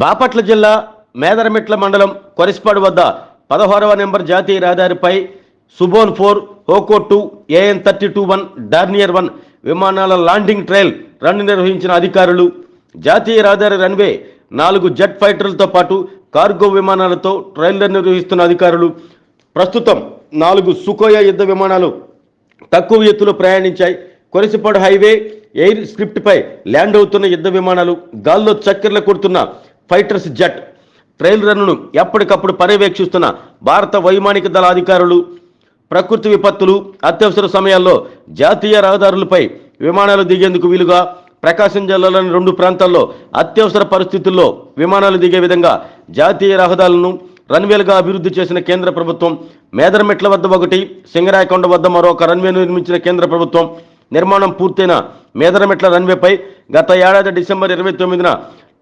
బాపట్ల జిల్లా మేదరమిట్ల మండలం కొరిస్పాడు వద్ద పదహారవ నెంబర్ జాతీయ రహదారిపై సుబోన్ four హోకో two AN thirty two one Dornier one విమానాల లాండింగ్ ట్రయల్ రన్ నిర్వహించిన అధికారులు. జాతీయ రహదారి రన్వే నాలుగు జెట్ ఫైటర్లతో పాటు కార్గో విమానాలతో ట్రయల్ రన్ నిర్వహిస్తున్న అధికారులు. ప్రస్తుతం నాలుగు సుకోయా యుద్ధ విమానాలు తక్కువ ఎత్తులో ప్రయాణించాయి. కొరిసిపాడు హైవే ఎయిర్ స్క్రిప్ట్పై ల్యాండ్ అవుతున్న యుద్ధ విమానాలు గాల్లో చక్కెర్లు కొడుతున్న ఫైటర్స్ జెట్. ట్రైల్ రన్ను ఎప్పటికప్పుడు పర్యవేక్షిస్తున్న భారత వైమానిక దళ అధికారులు ప్రకృతి విపత్తులు అత్యవసర సమయాల్లో జాతీయ రహదారులపై విమానాలు దిగేందుకు వీలుగా ప్రకాశం జిల్లాలోని రెండు ప్రాంతాల్లో అత్యవసర పరిస్థితుల్లో విమానాలు దిగే విధంగా జాతీయ రహదారులను రన్వేలుగా అభివృద్ధి చేసిన కేంద్ర ప్రభుత్వం మేదరమెట్ల వద్ద ఒకటి సింగరాయకొండ వద్ద మరొక రన్వే నిర్మించిన కేంద్ర ప్రభుత్వం నిర్మాణం పూర్తయిన మేదరమెట్ల రన్వేపై గత ఏడాది డిసెంబర్ ఇరవై తొమ్మిదిన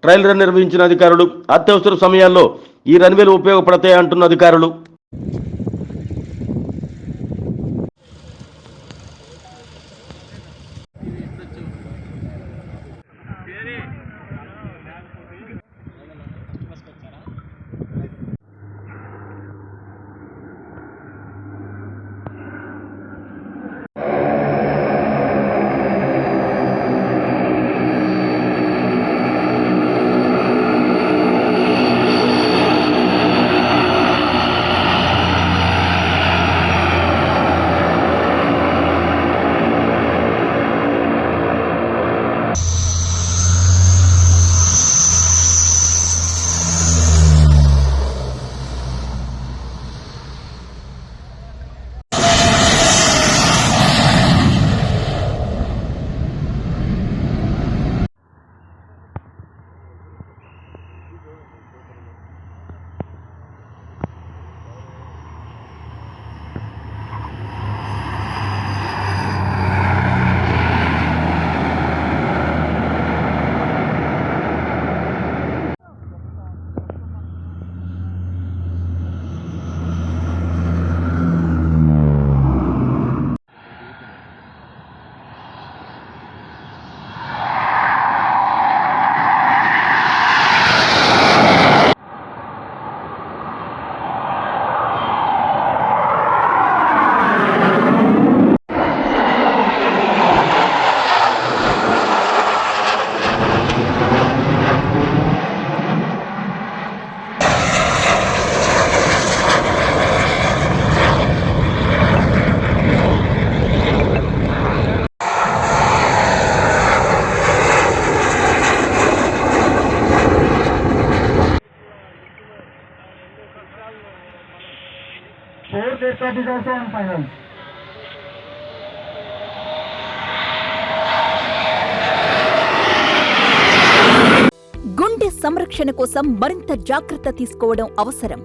ట్రయల్ రన్ నిర్వహించిన అధికారులు అత్యవసర సమయాల్లో ఈ రన్వేలు ఉపయోగపడతాయి అంటున్న అధికారులు. Fourth aircraft is also on final. గుండె సంరక్షణ కోసం మరింత జాగ్రత్త తీసుకోవడం అవసరం.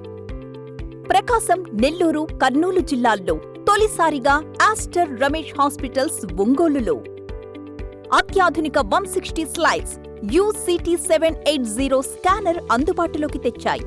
ప్రకాశం నెల్లూరు కర్నూలు జిల్లాల్లో తొలిసారిగా ఆస్టర్ రమేష్ హాస్పిటల్స్ ఒంగోలులో. అత్యాధునిక one sixty slides UCT seven eight zero scanner అందుబాటులోకి తెచ్చాయి.